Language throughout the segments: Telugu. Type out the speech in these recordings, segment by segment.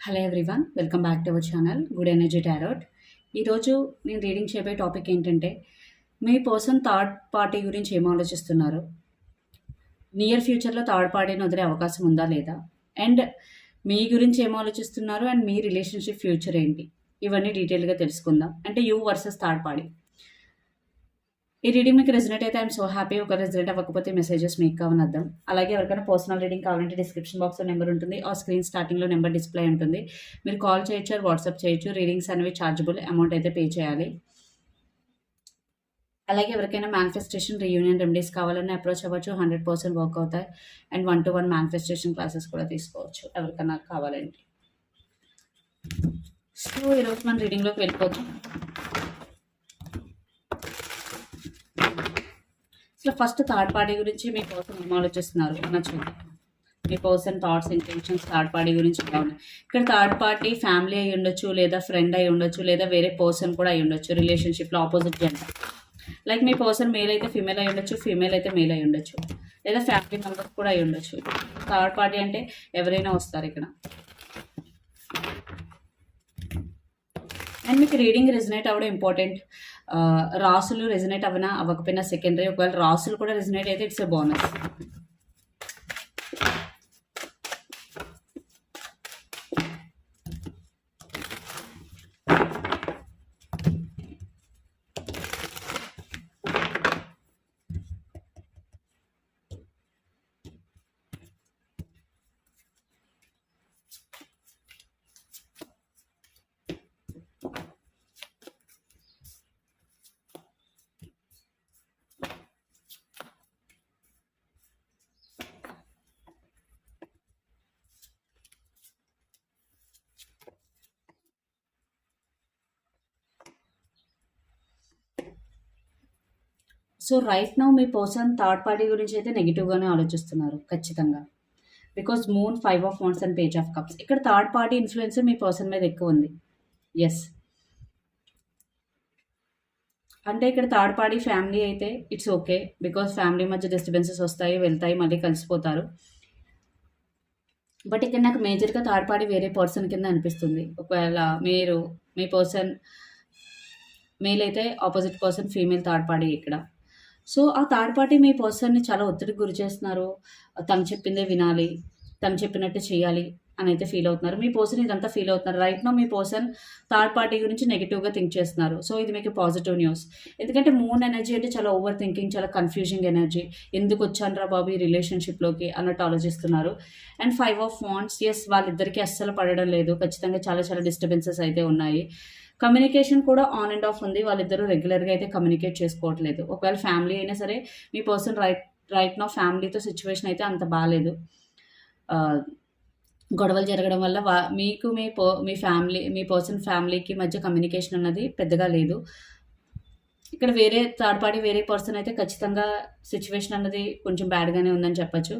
Hello everyone welcome back to our channel good energy tarot ఈరోజు నేను రీడింగ్ చేయబోయే టాపిక్ ఏంటంటే మీ పర్సన్ థర్డ్ పార్టీ గురించి ఏం ఆలోచిస్తున్నారు? నియర్ ఫ్యూచర్లో థర్డ్ పార్టీని వదిలే అవకాశం ఉందా లేదా? అండ్ మీ గురించి ఏం ఆలోచిస్తున్నారు? అండ్ మీ రిలేషన్షిప్ ఫ్యూచర్ ఏంటి? ఇవన్నీ డీటెయిల్గా తెలుసుకుందాం. అంటే యూ వర్సెస్ థర్డ్ పార్టీ ఈ రీడింగ్ మీకు రెజినేట్ అయితే ఐఎమ్ సో హ్యాపీ ఒక రెజినేట్ అవ్వకపోతే మెసేజెస్ మీకు కావని అర్థం. అలాగే ఎవరికైనా పర్సనల్ రీడింగ్ కావాలంటే డిస్క్రిప్షన్ బాక్స్లో నెంబర్ ఉంటుంది. ఆ స్క్రీన్ స్టార్టింగ్లో నెంబర్ డిస్ప్లే ఉంటుంది. మీరు కాల్ చేయొచ్చు వాట్సాప్ చేయొచ్చు. రీడింగ్స్ అనేవి ఛార్జబుల్ అమౌంట్ అయితే పే చేయాలి. అలాగే ఎవరికైనా మేనిఫెస్టేషన్ రీయూనియన్ రెమెడీస్ కావాలన్నా అప్రోచ్ అవ్వచ్చు. హండ్రెడ్ పర్సెంట్ వర్క్ అవుతాయి. And one to one manifestation classes కూడా తీసుకోవచ్చు. ఎవరికైనా కావాలంటే. సో ఈరోజు మన రీడింగ్లోకి వెళ్ళిపోతాం. అసలు ఫస్ట్ థర్డ్ పార్టీ గురించి మీ పర్సన్ ఏం ఆలోచిస్తున్నారు? అన్న చూద్దాం మీ person thoughts intentions third party గురించి ఎలా ఉన్నాయి ఇక్కడ థర్డ్ పార్టీ ఫ్యామిలీ అయి ఉండొచ్చు లేదా ఫ్రెండ్ అయి ఉండొచ్చు లేదా వేరే పర్సన్ కూడా అయి ఉండొచ్చు రిలేషన్షిప్లో ఆపోజిట్ జెండర్ లైక్ మీ పర్సన్ మేల్ అయితే ఫీమేల్ అయి ఉండొచ్చు ఫీమేల్ అయితే మేల్ అయి ఉండొచ్చు లేదా ఫ్యామిలీ మెంబర్స్ కూడా అయి ఉండొచ్చు. థర్డ్ పార్టీ అంటే ఎవరైనా వస్తారు ఇక్కడ. అండ్ మీకు రీడింగ్ రిజనేట్ అవ్వడం ఇంపార్టెంట్ రాసులు రెజినేట్ అవ్వనా? అవ్వకపోయినా సెకండరీ ఒకవేళ రాసులు కూడా రెజినేట్ అయితే it's bonus so right now me person third party గురించి అయితే నెగిటివ్గానే ఆలోచిస్తున్నారు ఖచ్చితంగా. Because moon five of wands and page of cups ఇక్కడ థర్డ్ పార్టీ ఇన్ఫ్లుయెన్స్ మీ పర్సన్ మీద ఎక్కువ ఉంది. ఎస్ అంటే ఇక్కడ థర్డ్ పార్టీ ఫ్యామిలీ అయితే ఇట్స్ ఓకే బికాస్ ఫ్యామిలీ మధ్య డిస్టర్బెన్సెస్ వస్తాయి వెళ్తాయి మళ్ళీ కలిసిపోతారు. బట్ ఇక్కడ నాకు మేజర్గా థర్డ్ పార్టీ వేరే పర్సన్ కింద అనిపిస్తుంది. ఒకవేళ మీరు మీ పర్సన్ మేల్ అయితే opposite person female third party ఇక్కడ. సో ఆ థర్డ్ పార్టీ మీ పర్సన్ని చాలా ఒత్తిడికి గురి చేస్తున్నారు. తను చెప్పిందే వినాలి. తను చెప్పినట్టు చేయాలి అని అయితే ఫీల్ అవుతున్నారు. మీ పర్సన్ ఇదంతా ఫీల్ అవుతున్నారు. రైట్ నో మీ పర్సన్ థర్డ్ పార్టీ గురించి నెగిటివ్గా థింక్ చేస్తున్నారు. సో ఇది మీకు పాజిటివ్ న్యూస్ ఎందుకంటే మూన్ ఎనర్జీ అంటే చాలా ఓవర్ థింకింగ్ చాలా కన్ఫ్యూజింగ్ ఎనర్జీ ఎందుకు వచ్చానరా బాబు ఈ రిలేషన్షిప్లోకి అన్నట్టు ఆలోచిస్తున్నారు. And five of wands yes వాళ్ళిద్దరికీ అస్సలు పడడం లేదు. ఖచ్చితంగా చాలా చాలా డిస్టర్బెన్సెస్ అయితే ఉన్నాయి. కమ్యూనికేషన్ కూడా ఆన్ అండ్ ఆఫ్ ఉంది. వాళ్ళిద్దరూ రెగ్యులర్గా అయితే కమ్యూనికేట్ చేసుకోవట్లేదు. ఒకవేళ ఫ్యామిలీ అయినా సరే మీ పర్సన్ రైట్ రైట్ నా ఫ్యామిలీతో సిచ్యువేషన్ అయితే అంత బాగాలేదు గొడవలు జరగడం వల్ల వా మీకు మీ పో మీ ఫ్యామిలీ మీ పర్సన్ ఫ్యామిలీకి మధ్య కమ్యూనికేషన్ అన్నది పెద్దగా లేదు. ఇక్కడ వేరే థర్డ్ పార్టీ వేరే పర్సన్ అయితే ఖచ్చితంగా సిచ్యువేషన్ అన్నది కొంచెం బ్యాడ్గానే ఉందని చెప్పచ్చు.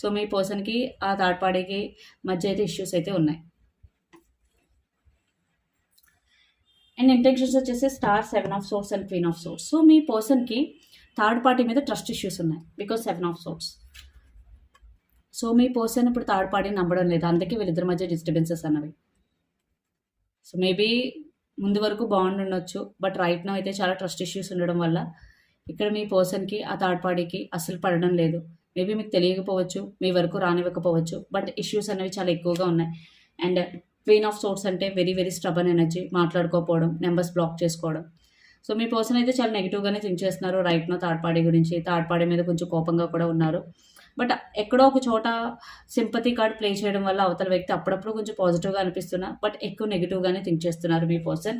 సో మీ పర్సన్కి ఆ థర్డ్ పార్టీకి మధ్య అయితే ఇష్యూస్ అయితే ఉన్నాయి. అండ్ ఇంటెన్షన్స్ వచ్చేసి star seven of swords and queen of swords so మీ పర్సన్కి థర్డ్ పార్టీ మీద ట్రస్ట్ ఇష్యూస్ ఉన్నాయి. Because seven of swords so me person ఇప్పుడు థర్డ్ పార్టీని నమ్మడం లేదు. అందుకే వీళ్ళిద్దరి మధ్య డిస్టర్బెన్సెస్ అన్నవి. సో మేబీ ముందు వరకు బాగుండి ఉండొచ్చు. బట్ రైట్ నో అయితే చాలా ట్రస్ట్ ఇష్యూస్ ఉండడం వల్ల ఇక్కడ మీ పర్సన్కి ఆ థర్డ్ పార్టీకి అస్సలు పడడం లేదు. మేబీ మీకు తెలియకపోవచ్చు మీ వరకు రానివ్వకపోవచ్చు. బట్ ఇష్యూస్ అనేవి చాలా ఎక్కువగా ఉన్నాయి. అండ్ క్వీన్ ఆఫ్ సోర్స్ అంటే వెరీ వెరీ స్ట్రబన్ ఎనర్జీ మాట్లాడుకోకపోవడం నెంబర్స్ బ్లాక్ చేసుకోవడం. సో మీ పర్సన్ అయితే చాలా నెగిటివ్గానే థింక్ చేస్తున్నారు. రైట్నో థర్డ్ పార్టీ గురించి థర్డ్ పార్టీ మీద కొంచెం కోపంగా కూడా ఉన్నారు. బట్ ఎక్కడో ఒక చోట సింపతి కార్డ్ ప్లే చేయడం వల్ల అవతల వ్యక్తి అప్పుడప్పుడు కొంచెం పాజిటివ్గా అనిపిస్తున్నా బట్ ఎక్కువ నెగిటివ్గానే థింక్ చేస్తున్నారు మీ పర్సన్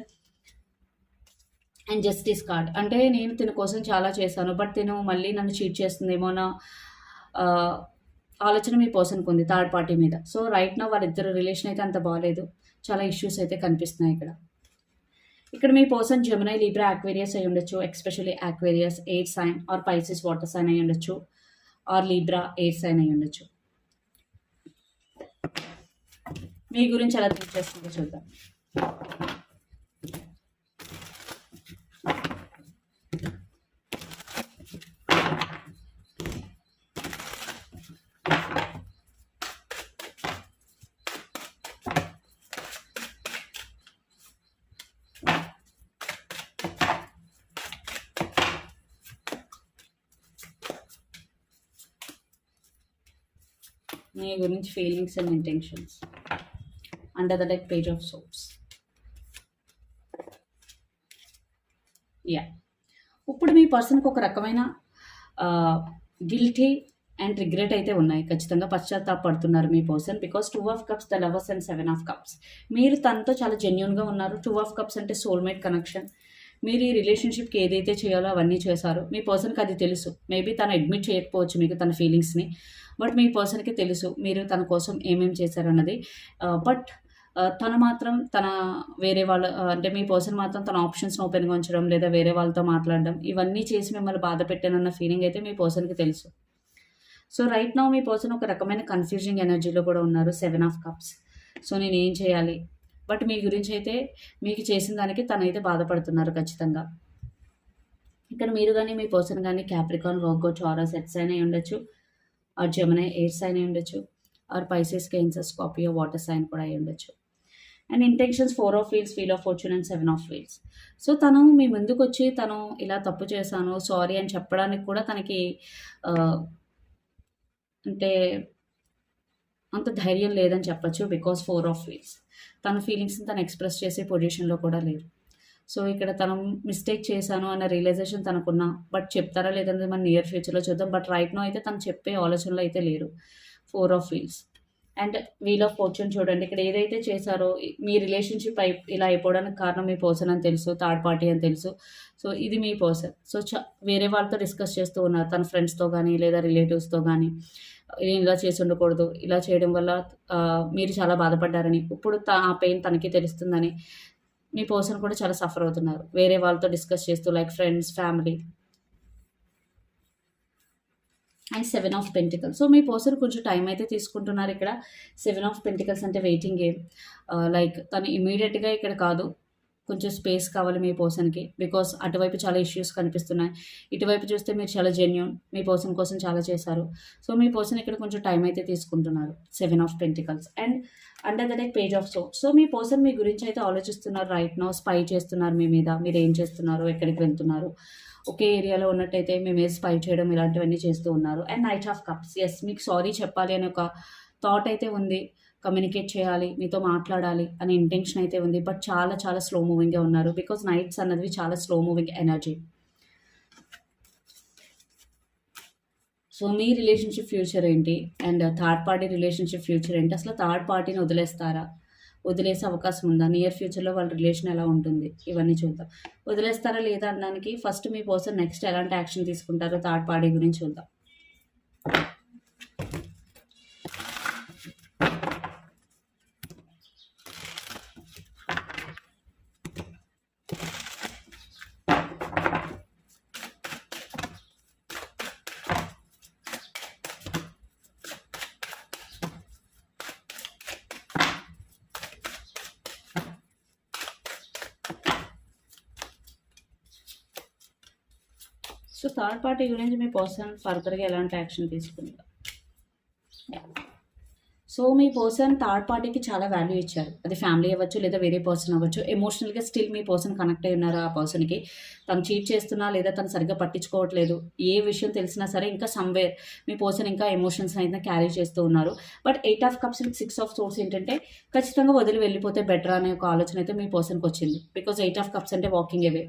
అండ్ జస్టిస్ కార్డ్ అంటే నేను తిన కోసం చాలా చేశాను బట్ తిను మళ్ళీ నన్ను చీట్ చేస్తుందేమో నా ఆలోచన మీ పర్సన్కి ఉంది థర్డ్ పార్టీ మీద. సో రైట్ నా వాళ్ళిద్దరు రిలేషన్ అయితే అంత బాగాలేదు చాలా ఇష్యూస్ అయితే కనిపిస్తున్నాయి ఇక్కడ. ఇక్కడ మీ పర్సన్ జమునై లీబ్రా ఆక్వేరియస్ అయి ఉండొచ్చు. Especially Aquarius air sign or Pisces water sign అయి ఉండొచ్చు. ఆర్ లీబ్రా ఎయిర్ సైన్ అయి ఉండొచ్చు. మీ గురించి ఎలా థింక్ చూద్దాం. మీ గురించి feelings and intentions under the deck page of swords yeah ఇప్పుడు మీ పర్సన్కి ఒక రకమైన గిల్టీ అండ్ రిగ్రెట్ అయితే ఉన్నాయి. ఖచ్చితంగా పశ్చాత్తాపడుతున్నారు మీ person because two of cups the lovers and seven of cups మీరు తనతో చాలా జెన్యున్గా ఉన్నారు. టూ ఆఫ్ కప్స్ అంటే సోల్మేట్ కనెక్షన్ మీరు ఈ రిలేషన్షిప్కి ఏదైతే చేయాలో అవన్నీ చేశారు మీ పర్సన్కి అది తెలుసు. మేబీ తను అడ్మిట్ చేయకపోవచ్చు మీకు తన ఫీలింగ్స్ని బట్ మీ పర్సన్కి తెలుసు మీరు తన కోసం ఏమేమి చేశారన్నది బట్ uh, uh, తను మాత్రం తన వేరే వాళ్ళ uh, అంటే మీ పర్సన్ మాత్రం తన ఆప్షన్స్ని ఓపెన్గా ఉంచడం లేదా వేరే వాళ్ళతో మాట్లాడడం ఇవన్నీ చేసి మిమ్మల్ని బాధ పెట్టానన్న ఫీలింగ్ అయితే మీ పర్సన్కి తెలుసు. సో రైట్ నౌ మీ పర్సన్ ఒక రకమైన కన్ఫ్యూజింగ్ ఎనర్జీలో కూడా ఉన్నారు. సెవెన్ ఆఫ్ కప్స్ సో నేను ఏం చేయాలి? బట్ మీ గురించి అయితే మీకు చేసిన దానికి తనైతే బాధపడుతున్నారు ఖచ్చితంగా. ఇక్కడ మీరు కానీ మీ పర్సన్ కానీ క్యాప్రికాన్ వర్గో చారస్ సెట్స్ అయినా ఉండొచ్చు. ఆర్ జమనే ఎయిట్స్ అయినా ఉండొచ్చు. Or Pisces Cancer Scorpio water sign కూడా అయి ఉండొచ్చు. And intentions four of wheels wheel of fortune and seven of wheels so తను మీ ముందుకు వచ్చి తను ఇలా తప్పు చేశాను సారీ అని చెప్పడానికి కూడా తనకి అంటే అంత ధైర్యం లేదని చెప్పచ్చు బికాస్ ఫోర్ ఆఫ్ వీల్స్ తన ఫీలింగ్స్ని తను ఎక్స్ప్రెస్ చేసే పొజిషన్లో కూడా లేరు. సో ఇక్కడ తను మిస్టేక్ చేశాను అన్న రియలైజేషన్ తనకున్నా బట్ చెప్తారా లేదంటే మన నియర్ ఫ్యూచర్లో చూద్దాం. బట్ రైట్ నో అయితే తను చెప్పే ఆలోచనలో అయితే లేరు. Four of wheels and wheel of fortune చూడండి. ఇక్కడ ఏదైతే చేశారో మీ రిలేషన్షిప్ అయి ఇలా అయిపోవడానికి కారణం మీ పర్సన్ అని తెలుసు థర్డ్ పార్టీ అని తెలుసు. సో ఇది మీ పర్సన్ సో చ వేరే వాళ్ళతో డిస్కస్ చేస్తూ ఉన్నారు. తన ఫ్రెండ్స్తో కానీ లేదా రిలేటివ్స్తో కానీ నేను ఇలా చేసి ఉండకూడదు. ఇలా చేయడం వల్ల మీరు చాలా బాధపడ్డారని ఇప్పుడు ఆ పెయిన్ తనకి తెలుస్తుందని మీ పర్సన్ కూడా చాలా సఫర్ అవుతున్నారు. వేరే వాళ్ళతో డిస్కస్ చేస్తూ like friends family and seven of pentacles so me person కొంచెం టైం అయితే తీసుకుంటున్నారు ఇక్కడ. సెవెన్ ఆఫ్ పెంటికల్స్ అంటే వెయిటింగ్ గేమ్ లైక్ తను ఇమీడియట్గా ఇక్కడ కాదు. కొంచెం స్పేస్ కావాలి మీ పర్సన్కి. బికాస్ అటువైపు చాలా ఇష్యూస్ కనిపిస్తున్నాయి. ఇటువైపు చూస్తే మీరు చాలా జెన్యున్ మీ పర్సన్ కోసం చాలా చేశారు. సో మీ పర్సన్ ఇక్కడ కొంచెం టైం అయితే తీసుకుంటున్నారు. Seven of pentacles and under the like page of so so me person మీ గురించి అయితే ఆలోచిస్తున్నారు రైట్ నో స్పై చేస్తున్నారు మీ మీద. మీరు ఏం చేస్తున్నారు? ఎక్కడికి వెళ్తున్నారు? ఒకే ఏరియాలో ఉన్నట్టయితే మేము ఏ స్పై చేయడం ఇలాంటివన్నీ చేస్తూ ఉన్నారు. And knight of cups is మీకు సారీ చెప్పాలి అనే ఒక థాట్ అయితే ఉంది. కమ్యూనికేట్ చేయాలి మీతో మాట్లాడాలి అనే ఇంటెన్షన్ అయితే ఉంది. బట్ చాలా చాలా స్లో మూవింగ్గా ఉన్నారు. బికాస్ నైట్స్ అన్నది చాలా స్లో మూవింగ్ ఎనర్జీ సో మీ రిలేషన్షిప్ ఫ్యూచర్ ఏంటి? And third party relationship future ఏంటి? అసలు థర్డ్ పార్టీని వదిలేస్తారా? వదిలేసే అవకాశం ఉందా? నియర్ ఫ్యూచర్లో వాళ్ళ రిలేషన్ ఎలా ఉంటుంది? ఇవన్నీ చూద్దాం. వదిలేస్తారా లేదా అనడానికి ఫస్ట్ మీ పర్సన్ నెక్స్ట్ ఎలాంటి యాక్షన్ తీసుకుంటారో థర్డ్ పార్టీ గురించి చూద్దాం. సో థర్డ్ పార్టీ గురించి మీ పర్సన్ ఫర్దర్గా ఎలాంటి యాక్షన్ తీసుకుంటారు? సో మీ పర్సన్ థర్డ్ పార్టీకి చాలా వాల్యూ ఇచ్చారు. అది ఫ్యామిలీ అవ్వచ్చు లేదా వేరే పర్సన్ అవ్వచ్చు. ఎమోషనల్గా స్టిల్ మీ పర్సన్ కనెక్ట్ అయి ఉన్నారు ఆ పర్సన్కి తను చీట్ చేస్తున్నా లేదా తను సరిగ్గా పట్టించుకోవట్లేదు. ఏ విషయం తెలిసినా సరే ఇంకా సమ్వేర్ మీ పర్సన్ ఇంకా ఎమోషన్స్ అయితే క్యారీ చేస్తూ ఉన్నారు. But eight of cups and six of swords ఏంటంటే ఖచ్చితంగా వదిలి వెళ్ళిపోతే బెటర్ అనే ఒక ఆలోచన అయితే మీ పర్సన్కి వచ్చింది. బికాజ్ ఎయిట్ ఆఫ్ కప్స్ అంటే walking away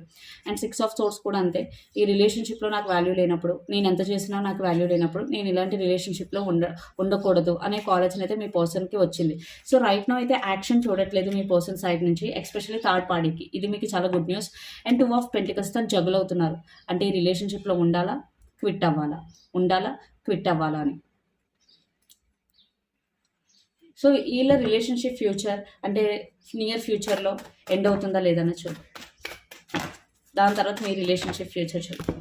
and six of swords కూడా అంతే. ఈ రిలేషన్షిప్లో నాకు వాల్యూ లేనప్పుడు నేను ఎంత చేసినా నాకు వాల్యూ లేనప్పుడు నేను ఇలాంటి రిలేషన్షిప్లో ఉండ ఉండకూడదు అనే ఆలోచన అయితే మీ పర్సన్కి వచ్చింది. సో రైట్ నో అయితే యాక్షన్ చూడట్లేదు మీ పర్సన్ సైడ్ నుంచి ఎస్పెషల్లీ థర్డ్ పార్టీకి ఇది మీకు చాలా good news and two of pentacles తను జగుల్ అవుతున్నారు. అంటే ఈ రిలేషన్షిప్లో ఉండాలా? క్విట్ అవ్వాలా? ఉండాలా? క్విట్ అవ్వాలా అని. సో వీళ్ళ రిలేషన్షిప్ ఫ్యూచర్ అంటే నియర్ ఫ్యూచర్లో ఎండ్ అవుతుందా లేదన్నా చూడు దాని తర్వాత మీ రిలేషన్షిప్ ఫ్యూచర్ చూద్దాం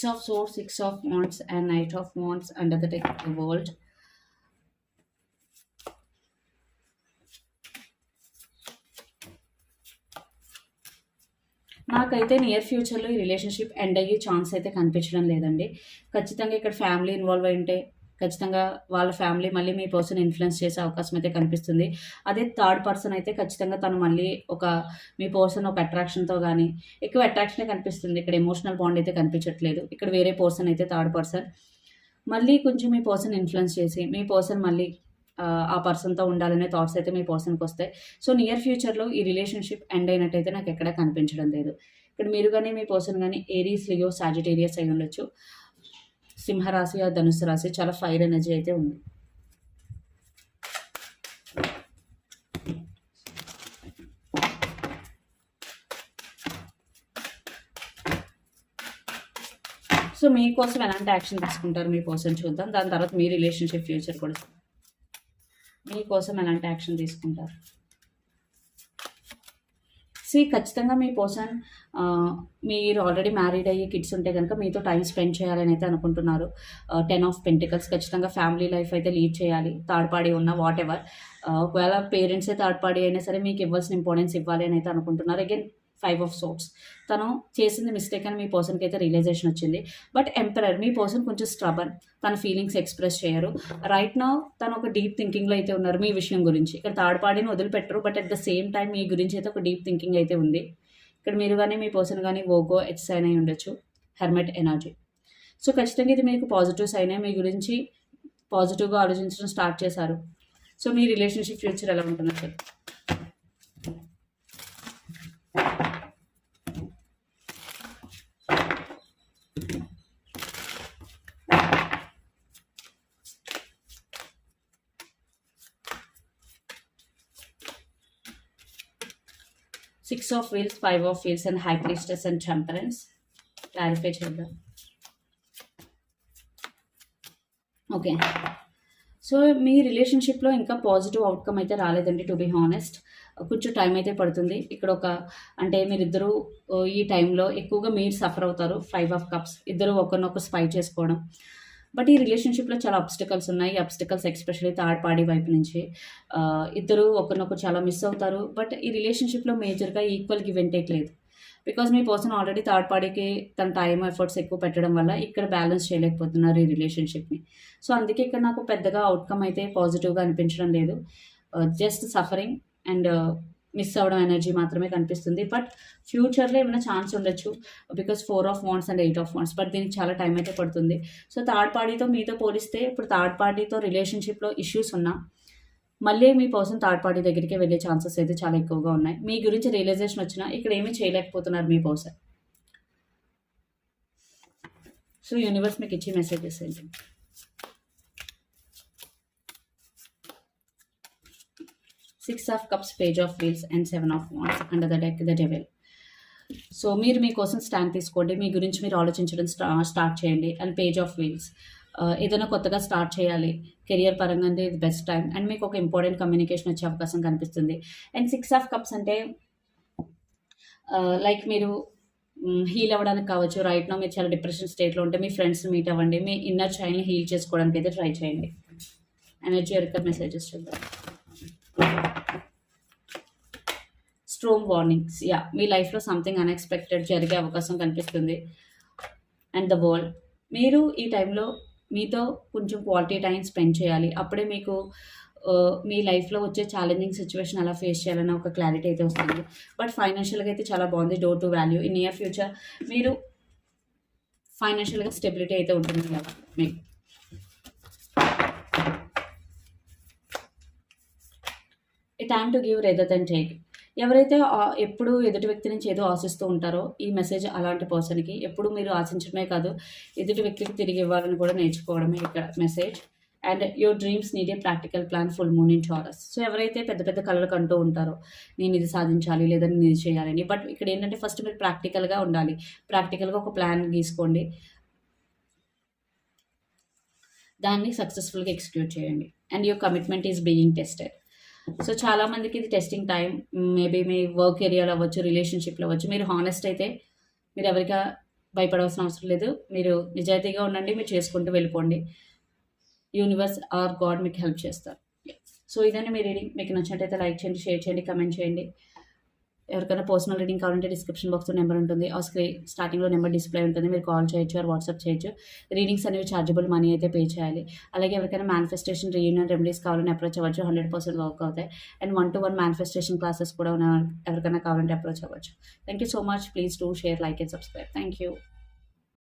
Six of Swords, Six of Wands, and Knight of Wands under the deck of the World. నాకైతే నియర్ ఫ్యూచర్లో ఈ రిలేషన్షిప్ ఎండ్ అయ్యే ఛాన్స్ అయితే కనిపించడం లేదండి ఖచ్చితంగా ఇక్కడ ఫ్యామిలీ ఇన్వాల్వ్ అయి ఉంటే ఖచ్చితంగా వాళ్ళ ఫ్యామిలీ మళ్ళీ మీ పర్సన్ ఇన్ఫ్లుయెన్స్ చేసే అవకాశం అయితే కనిపిస్తుంది. అదే థర్డ్ పర్సన్ అయితే ఖచ్చితంగా తను మళ్ళీ ఒక మీ పర్సన్ ఒక అట్రాక్షన్తో కానీ ఎక్కువ అట్రాక్షనే కనిపిస్తుంది. ఇక్కడ ఎమోషనల్ బాండ్ అయితే కనిపించట్లేదు. ఇక్కడ వేరే పర్సన్ అయితే థర్డ్ పర్సన్. మళ్ళీ కొంచెం మీ పర్సన్ ఇన్ఫ్లుయెన్స్ చేసి మీ పర్సన్ మళ్ళీ ఆ, పర్సన్తో ఉండాలనే థాట్స్ అయితే మీ పర్సన్కి వస్తాయి. సో నియర్ ఫ్యూచర్లో ఈ రిలేషన్షిప్ ఎండ్ అయినట్టయితే నాకు ఎక్కడా కనిపించడం లేదు. ఇక్కడ మీరు కానీ మీ పర్సన్ కానీ ఏరీస్ లియో సాజిటేరియస్ అయి ఉండొచ్చు సింహరాశి ఆ ధనుసు రాశి చాలా ఫైర్ ఎనర్జీ అయితే ఉంది. సో మీకోసం ఎలాంటి యాక్షన్ తీసుకుంటారు మీ పర్సన్ చూద్దాం. దాని తర్వాత మీ రిలేషన్షిప్ ఫ్యూచర్ కూడా మీకోసం ఎలాంటి యాక్షన్ తీసుకుంటారు? సి ఖచ్చితంగా మీ పర్సన్ మీరు ఆల్రెడీ మ్యారీడ్ అయ్యి కిడ్స్ ఉంటే కనుక మీతో టైం స్పెండ్ చేయాలని అయితే అనుకుంటున్నారు. టెన్ ఆఫ్ పెంటికల్స్ ఖచ్చితంగా ఫ్యామిలీ లైఫ్ అయితే లీడ్ చేయాలి. థర్డ్ పార్టీ ఉన్న వాట్ ఎవర్ ఒకవేళ పేరెంట్సే థర్డ్ పార్టీ అయినా సరే మీకు ఇవ్వాల్సిన ఇంపార్టెన్స్ ఇవ్వాలి అని అయితే అనుకుంటున్నారు. అగైన్ ఫైవ్ ఆఫ్ సోట్స్ తను చేసింది మిస్టేక్ అని మీ పర్సన్కి అయితే రియలైజేషన్ వచ్చింది. బట్ ఎంపరర్ మీ పర్సన్ కొంచెం స్ట్రబన్. తన ఫీలింగ్స్ ఎక్స్ప్రెస్ చేయరు. రైట్ నా తను ఒక డీప్ థింకింగ్లో అయితే ఉన్నారు మీ విషయం గురించి. ఇక్కడ థర్డ్ పార్టీని వదిలిపెట్టరు but at the same time మీ గురించి అయితే ఒక డీప్ థింకింగ్ అయితే ఉంది. ఇక్కడ మీరు కానీ మీ పర్సన్ కానీ ఓగో ఎక్స్ సైన్ అయి ఉండొచ్చు. హెర్మెట్ ఎనర్జీ. సో ఖచ్చితంగా ఇది మీకు పాజిటివ్ సైన్ మీ గురించి పాజిటివ్గా ఆలోచించడం స్టార్ట్ చేశారు. సో మీ రిలేషన్షిప్ ఫ్యూచర్ ఎలా ఉంటుందో sir six of wheels five of wheels and high priestess and temperance clarify చేద్దాం ఓకే సో మీ రిలేషన్షిప్లో ఇంకా పాజిటివ్ అవుట్కమ్ అయితే రాలేదండి టు బి హానెస్ట్ కొంచెం టైం అయితే పడుతుంది. ఇక్కడ ఒక అంటే మీరిద్దరూ ఈ టైంలో ఎక్కువగా మీరు సఫర్ అవుతారు. ఫైవ్ ఆఫ్ కప్స్ ఇద్దరు ఒకరినొకరు స్పై చేసుకోవడం. బట్ ఈ రిలేషన్షిప్లో చాలా అబ్స్టికల్స్ ఉన్నాయి. అబ్స్టికల్స్ ఎక్స్పెషలీ థర్డ్ పార్టీ వైపు నుంచి. ఇద్దరు ఒకరినొకరు చాలా మిస్ అవుతారు. బట్ ఈ రిలేషన్షిప్లో మేజర్గా ఈక్వల్ గివ్ అండ్ టేక్ లేదు. బికాజ్ మీ పర్సన్ ఆల్రెడీ థర్డ్ పార్టీకి తన టైం ఎఫర్ట్స్ ఎక్కువ పెట్టడం వల్ల ఇక్కడ బ్యాలెన్స్ చేయలేకపోతున్నారు ఈ రిలేషన్షిప్ని సో అందుకే ఇక్కడ నాకు పెద్దగా అవుట్కమ్ అయితే పాజిటివ్గా అనిపించడం లేదు. జస్ట్ సఫరింగ్ అండ్ మిస్ అవ్వడం ఎనర్జీ మాత్రమే కనిపిస్తుంది. బట్ ఫ్యూచర్లో ఏమైనా ఛాన్స్ ఉండొచ్చు. Because four of wands and eight of wands. But దీనికి చాలా టైం అయితే పడుతుంది. సో థర్డ్ పార్టీతో మీతో పోలిస్తే ఇప్పుడు థర్డ్ పార్టీతో రిలేషన్షిప్లో ఇష్యూస్ ఉన్నా మళ్ళీ మీ పర్సన్ థర్డ్ పార్టీ దగ్గరికి వెళ్ళే ఛాన్సెస్ అయితే చాలా ఎక్కువగా ఉన్నాయి. మీ గురించి రియలైజేషన్ వచ్చినా ఇక్కడ ఏమీ చేయలేకపోతున్నారు మీ పర్సన్. సో యూనివర్స్ మీకు ఇచ్చే మెసేజెస్ ఏంటి? Six of cups page of wheels and seven of wands under the deck the devil. So మీరు మీకోసం స్టాండ్ తీసుకోండి. మీ గురించి మీరు ఆలోచించడం స్టా స్టార్ట్ చేయండి. And page of wheels. ఏదైనా కొత్తగా స్టార్ట్ చేయాలి. కెరియర్ పరంగా అంటే ఇది బెస్ట్ టైం. అండ్ మీకు ఒక ఇంపార్టెంట్ కమ్యూనికేషన్ వచ్చే అవకాశం కనిపిస్తుంది. అండ్ సిక్స్ ఆఫ్ కప్స్ అంటే లైక్ మీరు హీల్ అవ్వడానికి కావచ్చు. రైట్ నో మీరు చాలా డిప్రెషన్ స్టేట్లో ఉంటే మీ ఫ్రెండ్స్ని మీట్ అవ్వండి. మీ ఇన్నర్ చైల్డ్ని హీల్ చేసుకోవడానికి అయితే ట్రై చేయండి. ఎనర్జీ ఎరక మెసేజెస్ చూద్దాం స్ట్రోమ్ వార్నింగ్స్ యా మీ లైఫ్లో సంథింగ్ అన్ఎక్స్పెక్టెడ్ జరిగే అవకాశం కనిపిస్తుంది. అండ్ ద వరల్డ్ మీరు ఈ టైంలో మీతో కొంచెం క్వాలిటీ టైం స్పెండ్ చేయాలి. అప్పుడే మీకు మీ లైఫ్లో వచ్చే ఛాలెంజింగ్ సిచ్యువేషన్ ఎలా ఫేస్ చేయాలన్న ఒక క్లారిటీ అయితే వస్తుంది. బట్ ఫైనాన్షియల్గా అయితే చాలా బాగుంది. Door to value in near future మీరు ఫైనాన్షియల్గా స్టెబిలిటీ అయితే ఉంటుంది కదా. మీకు ఈ time to give rather than take ఎవరైతే ఎప్పుడు ఎదుటి వ్యక్తి నుంచి ఏదో ఆశిస్తూ ఉంటారో ఈ మెసేజ్ అలాంటి పర్సన్కి ఎప్పుడు మీరు ఆశించడమే కాదు ఎదుటి వ్యక్తికి తిరిగి ఇవ్వాలని కూడా నేర్చుకోవడమే ఇక్కడ message. And your dreams need a practical plan full moon in Taurus. So ఎవరైతే పెద్ద పెద్ద కలలు కంటూ ఉంటారో నేను ఇది సాధించాలి లేదా నేను ఇది చేయాలని బట్ ఇక్కడ ఏంటంటే ఫస్ట్ మీరు ప్రాక్టికల్గా ఉండాలి. ప్రాక్టికల్గా ఒక ప్లాన్ గీసుకోండి. దాన్ని సక్సెస్ఫుల్గా ఎగ్జిక్యూట్ చేయండి. And your commitment is being tested. So చాలా మందికి ఇది టెస్టింగ్ టైం మేబీ మీ వర్క్ ఏరియాలో అవ్వచ్చు రిలేషన్షిప్లో అవ్వచ్చు. మీరు హానెస్ట్ అయితే మీరు ఎవరికా భయపడవలసిన అవసరం లేదు. మీరు నిజాయితీగా ఉండండి మీరు చేసుకుంటూ వెళ్ళిపోండి. యూనివర్స్ ఆర్ గాడ్ మీకు హెల్ప్ చేస్తారు. సో ఇదండి మీ రీడింగ్ మీకు నచ్చినట్టయితే లైక్ చేయండి షేర్ చేయండి కమెంట్ చేయండి. ఎవరికైనా పర్సనల్ రీడింగ్ కావాలంటే డిస్క్రిప్షన్ బాక్స్లో నెంబర్ ఉంటుంది. ఆ స్క్రీన్ స్టార్టింగ్లో నెంబర్ డిస్ప్లే ఉంటుంది. మీరు కాల్ చేయొచ్చు ఆర్ వాట్సాప్ చేయొచ్చు. రీడింగ్స్ అనేవి ఛార్జబుల్ మనీ అయితే పే చేయాలి. అలాగే ఎవరికైనా మేనిఫెస్టేషన్ రీయూనియన్ రెమెడీస్ కావాలని అప్రోచ్ అవ్వచ్చు. హండ్రెడ్ పర్సెంట్ వర్క్ అవుతాయి. And one to one manifestation classes కూడా ఉన్న ఎవరికైనా కావాలంటే అప్రోచ్ అవ్వచ్చు. Thank you so much please do share like and subscribe thank you